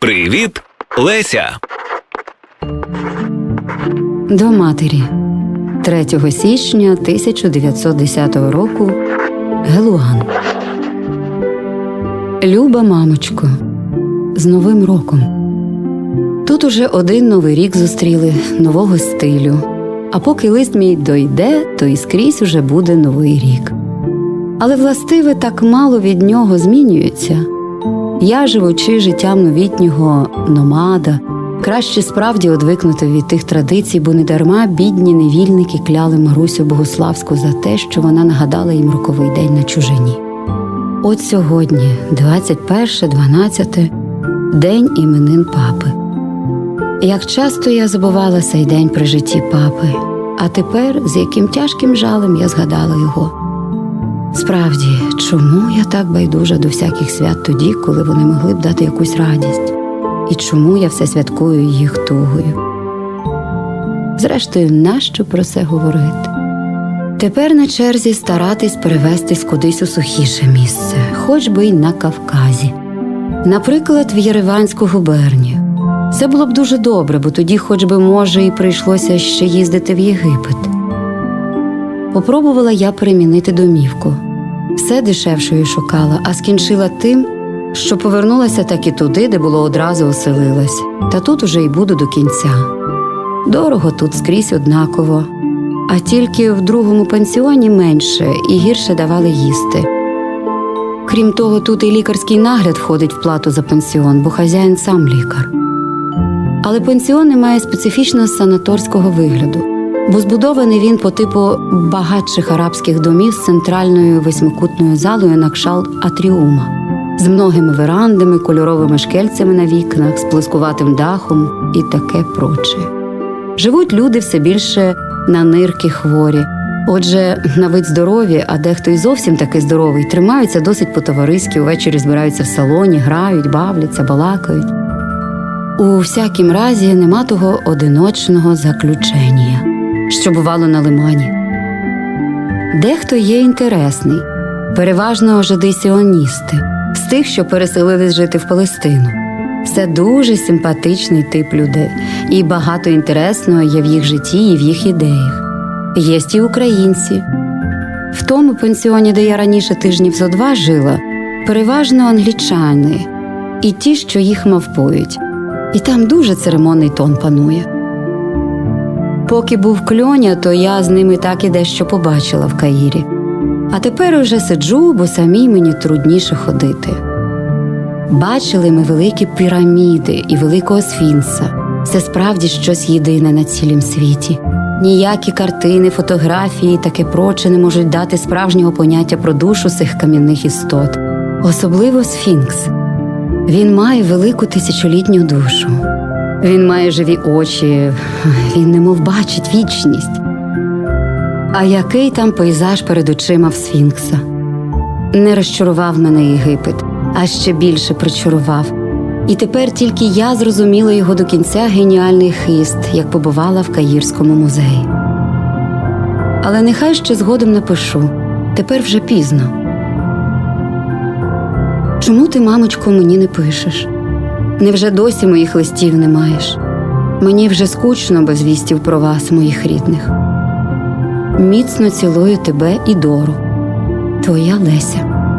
Привіт, Леся. До матері 3 січня 1910 року Гелуан. Люба мамочко, з Новим роком. Тут уже один новий рік зустріли нового стилю. А поки лист мій дойде, то і скрізь уже буде новий рік. Але властиве так мало від нього змінюється. Я, живучи життям новітнього номада, краще справді одвикнути від тих традицій, бо недарма бідні невільники кляли Марусю Богославську за те, що вона нагадала їм роковий день на чужині. От сьогодні, 21.12, день іменин папи. Як часто я забувала цей день при житті папи, а тепер з яким тяжким жалем я згадала його. Справді, чому я так байдужа до всяких свят тоді, коли вони могли б дати якусь радість? І чому я все святкую їх тугою? Зрештою, нащо про це говорити? Тепер на черзі старатись перевестись кудись у сухіше місце, хоч би й на Кавказі. Наприклад, в Єреванську губернію. Це було б дуже добре, бо тоді, хоч би, може, і прийшлося ще їздити в Єгипет. Попробувала я перемінити домівку. Все дешевшою шукала, а скінчила тим, що повернулася так і туди, де було одразу оселилась, та тут уже й буду до кінця. Дорого тут скрізь однаково, а тільки в другому пансіоні менше і гірше давали їсти. Крім того, тут і лікарський нагляд входить в плату за пансіон, бо хазяїн сам лікар. Але пансіон не має специфічного санаторського вигляду, бо збудований він по типу багатших арабських домів з центральною восьмикутною залою на кшалт атріума, з многими верандами, кольоровими шкельцями на вікнах, з плескуватим дахом і таке проче. Живуть люди все більше на нирки хворі. Отже, на вид здорові, а дехто й зовсім таки здоровий, тримаються досить по-товариськи, увечері збираються в салоні, грають, бавляться, балакають. У всякім разі нема того одиночного заключення, що бувало на лимані. Дехто є інтересний, переважно жидисіоністи, з тих, що переселились жити в Палестину. Це дуже симпатичний тип людей, і багато інтересного є в їх житті і в їх ідеях. Є й українці. В тому пансіоні, де я раніше тижнів зо два жила, переважно англічани і ті, що їх мавпують. І там дуже церемонний тон панує. Поки був кльоня, то я з ними так і дещо побачила в Каїрі. А тепер уже сиджу, бо самій мені трудніше ходити. Бачили ми великі піраміди і великого сфінкса. Це справді щось єдине на цілім світі. Ніякі картини, фотографії, таке проче не можуть дати справжнього поняття про душу цих кам'яних істот, особливо сфінкс. Він має велику тисячолітню душу. Він має живі очі, він немов бачить вічність. А який там пейзаж перед очима в Сфінкса? Не розчарував мене Єгипет, а ще більше причарував. І тепер тільки я зрозуміла його до кінця геніальний хист, як побувала в Каїрському музеї. Але нехай ще згодом напишу тепер вже пізно. Чому ти, мамочко, мені не пишеш? Невже досі моїх листів не маєш? Мені вже скучно без вістів про вас, моїх рідних. Міцно цілую тебе і Дору, твоя Леся.